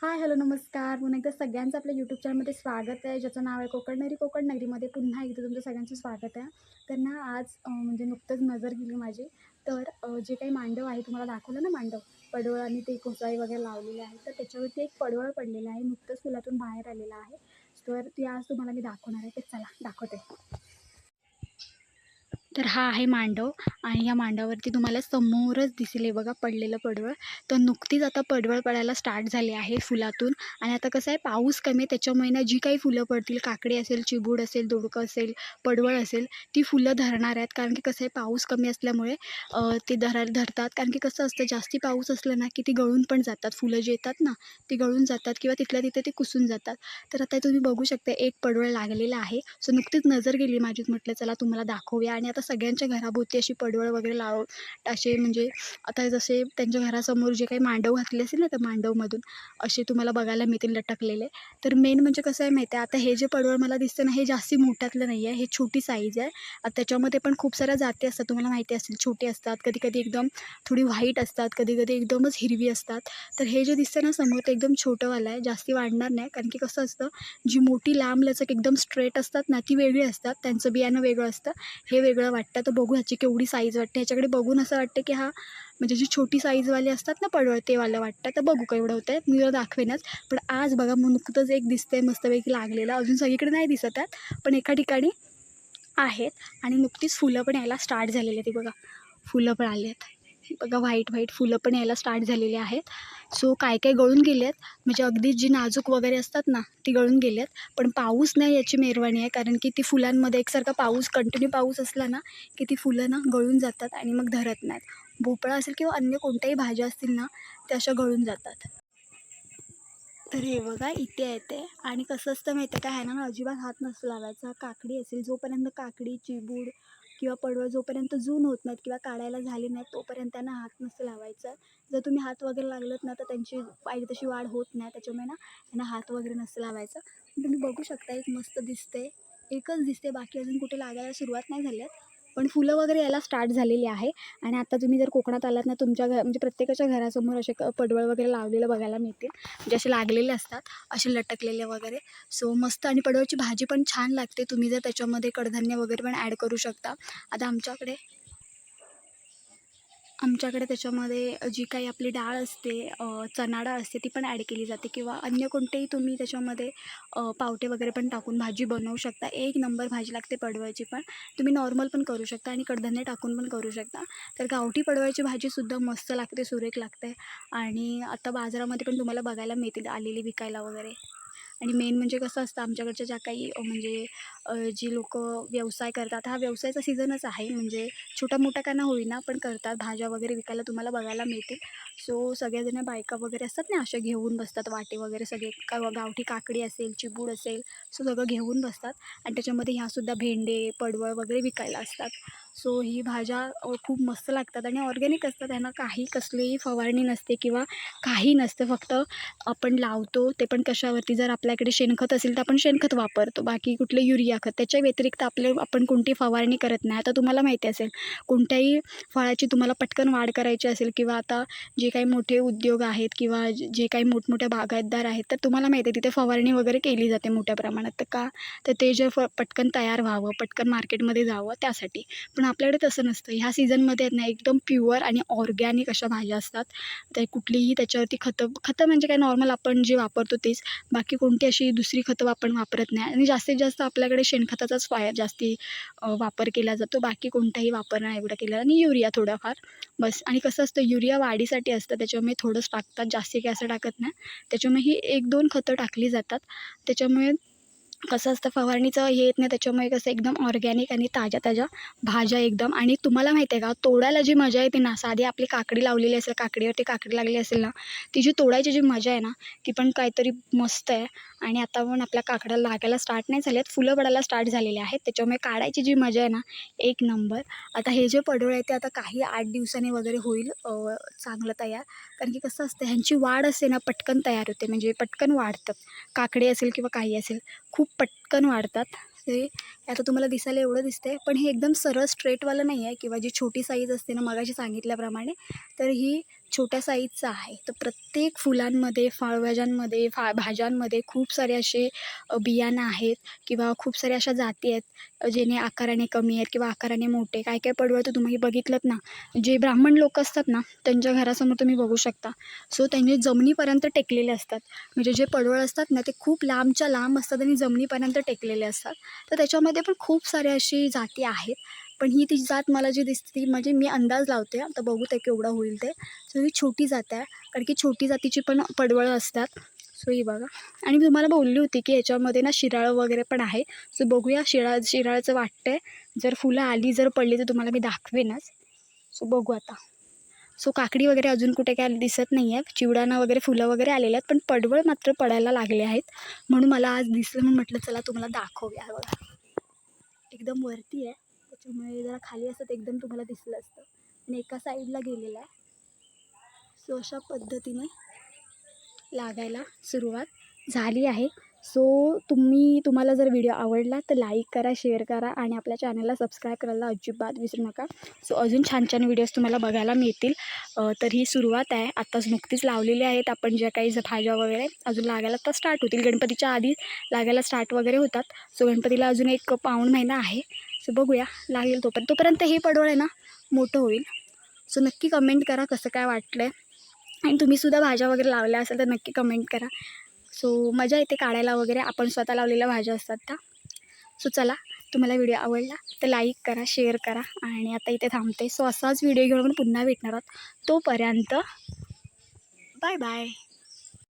Hi hello नमस्कार. पुन्हा एकदा सगळ्यांचं आपल्या यूट्यूब चॅनलमध्ये स्वागत आहे. ज्याचं नाव आहे कोकणनगरी कोकणनगरीमध्ये पुन्हा एकदा तुमचं सगळ्यांचं स्वागत आहे. तर ना आज म्हणजे नुकतंच नजर गेली माझी. तर जे काही मांडव आहे तुम्हाला दाखवलं ना मांडव? पडवळ आणि ते कोसाई वगैरे लावलेले आहे तर त्याच्यावरती एक पडवळ पडलेलं आहे. नुकतंच फुलातून बाहेर आलेलं आहे. तर ते आज तुम्हाला मी दाखवणार आहे. ते चला दाखवते. तर हा आहे मांडव आणि या मांडवावरती तुम्हाला समोरच दिसेल हे बघा पडलेलं पडवळ. तर नुकतीच आता पडवळ पडायला स्टार्ट झाले आहे फुलातून आणि आता कसं आहे पाऊस कमी आहे त्याच्यामुळे ना जी काही फुलं पडतील काकडी असेल चिबूड असेल दोडकं असेल पडवळ असेल ती फुलं धरणार आहेत. कारण की कसं आहे पाऊस कमी असल्यामुळे ते धरा धरतात. कारण की कसं असतं जास्ती पाऊस असलं ना की ती गळून पण जातात. फुलं जे येतात ना ती गळून जातात किंवा तिथल्या तिथे ते कुसून जातात. तर आता तुम्ही बघू शकता एक पडवळ लागलेलं आहे. सो नुकतीच नजर गेली माझी म्हटलं चला तुम्हाला दाखवूया आणि आता सगळ्यांच्या घराभोवती अशी पडवळ वगैरे लाव असे म्हणजे आता जसे त्यांच्या घरासमोर जे काही मांडव घातले असेल ना त्या मांडवमधून असे तुम्हाला बघायला मिळतील लटकलेले. तर मेन म्हणजे कसं आहे माहिती आहे आता हे जे पडवळ मला दिसतं ना हे जास्ती मोठ्यातलं नाही आहे हे छोटी साईज आहे. आता त्याच्यामध्ये पण खूप साऱ्या जाती असतात तुम्हाला माहिती असेल छोटे असतात कधी कधी एकदम थोडी व्हाईट असतात कधी कधी एकदमच हिरवी असतात. तर हे जे दिसतं ना समोर ते एकदम छोटंवालं आहे जास्ती वाढणार नाही कारण की कसं असतं जी मोठी लांब लचक एकदम स्ट्रेट असतात ना ती वेगळी असतात त्यांचं बियाणं वेगळं असतं हे वेगळं वाटतं. तर बघू ह्याची केवढी साईज वाटते. ह्याच्याकडे बघून असं वाटतं की हा म्हणजे जी छोटी साईजवाली असतात ना पडवळ तेवालं वाटतं तर बघू केवढं होतं आहे मी तुला दाखवेनच. पण आज बघा मग नुकतंच एक दिसतंय मस्तपैकी लागलेलं. अजून सगळीकडे नाही दिसत आहेत पण एका ठिकाणी आहेत. आणि नुकतीच फुलं पण यायला स्टार्ट झालेली आहेत. ती बघा फुलं पण आली आहेत. बघा व्हाईट व्हाईट फुलं पण यायला स्टार्ट झालेली आहेत. सो काय काय गळून गेले आहेत म्हणजे अगदी जी नाजूक वगैरे असतात ना ती गळून गेली आहेत पण पाऊस नाही याची मेहरबानी आहे कारण की ती फुलांमध्ये एकसारखा पाऊस कंटिन्यू पाऊस असला ना की ती फुलं ना गळून जातात आणि मग धरत नाहीत. भोपळा असेल किंवा अन्य कोणत्याही भाज्या असतील ना त्या अशा गळून जातात. तर हे बघा इथे येते आणि कसं असतं माहिती आहे का? ह्यानं अजिबात हात नसतो लावायचा. काकडी असेल जोपर्यंत काकडी चिबूड किंवा पडवळ जोपर्यंत जून होत नाहीत किंवा काढायला झाली नाहीत तोपर्यंत त्यांना हात नसतं लावायचा. जर तुम्ही हात वगैरे लागलत ना तर त्यांची पाहिजे तशी वाढ होत नाही. त्याच्यामुळे ना त्यांना हात वगैरे नसतं लावायचं. तुम्ही बघू शकता एक मस्त दिसते एकच दिसते बाकी अजून कुठे लागायला सुरुवात नाही झाली आहेत पण फुलं वगैरे यायला स्टार्ट झालेली आहे. आणि आता तुम्ही जर कोकणात आलात ना तुमच्या घर म्हणजे प्रत्येकाच्या घरासमोर असे क- पडवळ वगैरे लावलेलं बघायला मिळतील. म्हणजे असे लागलेले असतात असे लटकलेले वगैरे. सो मस्त आणि पडवळची भाजी पण छान लागते. तुम्ही जर त्याच्यामध्ये कडधान्य वगैरे पण ॲड करू शकता. आता आमच्याकडे आमच्याकडे त्याच्यामध्ये जी काही आपली डाळ असते अ, चणा डाळ असते ती पण ॲड केली जाते किंवा अन्य कोणतेही तुम्ही त्याच्यामध्ये पावटे वगैरे पण टाकून भाजी बनवू शकता. एक नंबर भाजी लागते पडवायची पण. तुम्ही नॉर्मल पण करू शकता आणि कडधान्य टाकून पण करू शकता. तर गावठी पडवळची भाजीसुद्धा मस्त लागते सुरेख लागते. आणि आता बाजारामध्ये पण तुम्हाला बघायला मिळतील आलेली विकायला वगैरे. आणि मेन म्हणजे कसं असतं आमच्याकडच्या ज्या काही म्हणजे जी लोक व्यवसाय करतात हा व्यवसायाचा सीझनच आहे. म्हणजे छोटा मोठा का ना होईना पण करतात. भाज्या वगैरे विकायला तुम्हाला बघायला मिळतील. सो सगळ्याजण बायका वगैरे असतात ना अशा घेऊन बसतात वाटे वगैरे सगळे. का गावठी काकडी असेल चिबूड असेल सो सगळं घेऊन बसतात. आणि त्याच्यामध्ये ह्यासुद्धा भेंडे पडवळ वगैरे विकायला असतात. सो ही भाज्या खूप मस्त लागतात आणि ऑर्गॅनिक असतात. त्यांना काही कसलीही फवारणी नसते किंवा काही नसते. फक्त आपण लावतो ते पण कशावरती? जर आपल्याकडे शेणखत असेल तर आपण शेणखत वापरतो. बाकी कुठले युरिया खत त्याच्या व्यतिरिक्त आपले आपण कोणती फवारणी करत नाही. आता तुम्हाला माहिती असेल कोणत्याही फळाची तुम्हाला पटकन वाढ करायची असेल किंवा आता जे काही मोठे उद्योग आहेत किंवा जे जे काही मोठमोठ्या बागायतदार आहेत तर तुम्हाला माहिती आहे तिथे फवारणी वगैरे केली जाते मोठ्या प्रमाणात. तर का? तर ते जे फ पटकन तयार व्हावं पटकन मार्केटमध्ये जावं त्यासाठी. पण आपल्याकडे तसं नसतं. ह्या सीझनमध्ये आहेत ना एकदम प्युअर आणि ऑर्गॅनिक अशा भाज्या असतात. ते कुठलीही त्याच्यावरती खतं खतं म्हणजे काय नॉर्मल आपण जे वापरतो तेच. बाकी कोणती अशी दुसरी खतं आपण वापरत नाही. आणि जास्तीत जास्त आपल्याकडे शेणखताचाच फायर जास्ती वापर केला जातो. बाकी कोणताही वापर नाही एवढा केला आणि युरिया थोडाफार. बस. आणि कसं असतं युरिया वाढीसाठी असतं. त्याच्यामुळे थोडंच टाकतात. जास्ती काय असं टाकत नाही. त्याच्यामुळे ही एक दोन खतं टाकली जातात. त्याच्यामुळे कसं असतं फवारणीचं हे येत नाही त्याच्यामुळे कसं एकदम ऑर्गॅनिक आणि ताज्या ताज्या भाज्या एकदम. आणि तुम्हाला माहिती आहे का तोडायला जी मजा येते ना साधी आपली काकडी लावलेली असेल काकडीवरती काकडी लागली असेल ना ती जी तोडायची जी मजा आहे ना ती पण काहीतरी मस्त आहे. आणि आता पण आपल्या काकड्या लागायला स्टार्ट नाही झाल्यात फुलं पडायला स्टार्ट झालेली आहेत. त्याच्यामुळे काढायची जी मजा आहे ना एक नंबर आता हे जे पडवळ आहे ते आता काही आठ दिवसांनी वगैरे होईल चांगलं तयार. कारण की कसं असतं ह्यांची वाढ असते ना पटकन तयार होते. म्हणजे पटकन वाढतं. काकडी असेल किंवा काही असेल खूप पटकन वाढतात. ते आता तुम्हाला दिसायला एवढं दिसतंय पण हे एकदम सरळ स्ट्रेटवालं नाही आहे किंवा जी छोटी साईज असते ना मगाशी सांगितल्याप्रमाणे तर ही छोट्या साईजचा आहे. तर प्रत्येक फुलांमध्ये फळभाज्यांमध्ये फा भाज्यांमध्ये खूप सारे असे बियाणं आहेत किंवा खूप साऱ्या अशा जाती आहेत जेणे आकाराने कमी आहेत किंवा आकाराने मोठे काय काय पडवळ तर तुम्ही बघितलंत ना? जे ब्राह्मण लोक असतात ना त्यांच्या घरासमोर तुम्ही बघू शकता. सो त्यांनी जमिनीपर्यंत टेकलेले असतात. म्हणजे जे पडवळ असतात ना ते खूप लांबच्या लांब असतात आणि जमिनीपर्यंत टेकलेले असतात. तर त्याच्यामध्ये पण खूप साऱ्या अशी जाती आहेत. पण ही ती जात मला जी दिसते ती म्हणजे मी अंदाज लावते आता बघू ते केवढा होईल ते. सो ही छोटी जात आहे कारण की छोटी जातीची पण पडवळं असतात. सो ही बघा. आणि मी तुम्हाला बोलली होती की याच्यामध्ये ना शिराळं वगैरे पण आहे. सो बघूया शिराळ शिराळचं वाटतंय. जर फुलं आली जर पडली तर तुम्हाला मी दाखवेनच. सो बघू आता. सो काकडी वगैरे अजून कुठे काय दिसत नाही आहे चिवडाना वगैरे फुलं वगैरे आलेले आहेत पण पडवळ मात्र पडायला लागले आहेत. म्हणून मला आज दिसलं म्हणून म्हटलं चला तुम्हाला दाखवूया बघा. एकदम वरती आहे. त्याच्यामुळे जरा खाली असतं तर एकदम तुम्हाला दिसलं असतं. आणि एका साईडला गेलेलं आहे. सो अशा पद्धतीने लागायला सुरुवात झाली आहे. सो तुम्ही तुम्हाला जर व्हिडिओ आवडला तर लाईक करा शेअर करा आणि आपल्या चॅनलला सबस्क्राईब करायला अजिबात विसरू नका. सो अजून छान छान व्हिडिओज तुम्हाला बघायला मिळतील. तर ही सुरुवात आहे. आत्ताच नुकतीच लावलेली आहेत. आपण ज्या काही भाज्या वगैरे अजून लागायला तर स्टार्ट होतील. गणपतीच्या आधी लागायला स्टार्ट वगैरे होतात. सो गणपतीला अजून एक पाऊण महिना आहे. सो बघूया लागेल तोपर्यंत. तोपर्यंत हे पडवळ आहे ना मोठं होईल. सो नक्की कमेंट करा कसं काय वाटलं आहे आणि तुम्हीसुद्धा भाज्या वगैरे लावल्या असेल तर नक्की कमेंट करा. सो मजा येते काढायला वगैरे. आपण स्वतः लावलेल्या भाज्या असतात त्या. सो चला तुम्हाला व्हिडिओ आवडला तर लाईक करा शेअर करा. आणि आता इथे थांबते. सो असाच व्हिडिओ घेऊन पुन्हा भेटणार आहोत. तोपर्यंत बाय बाय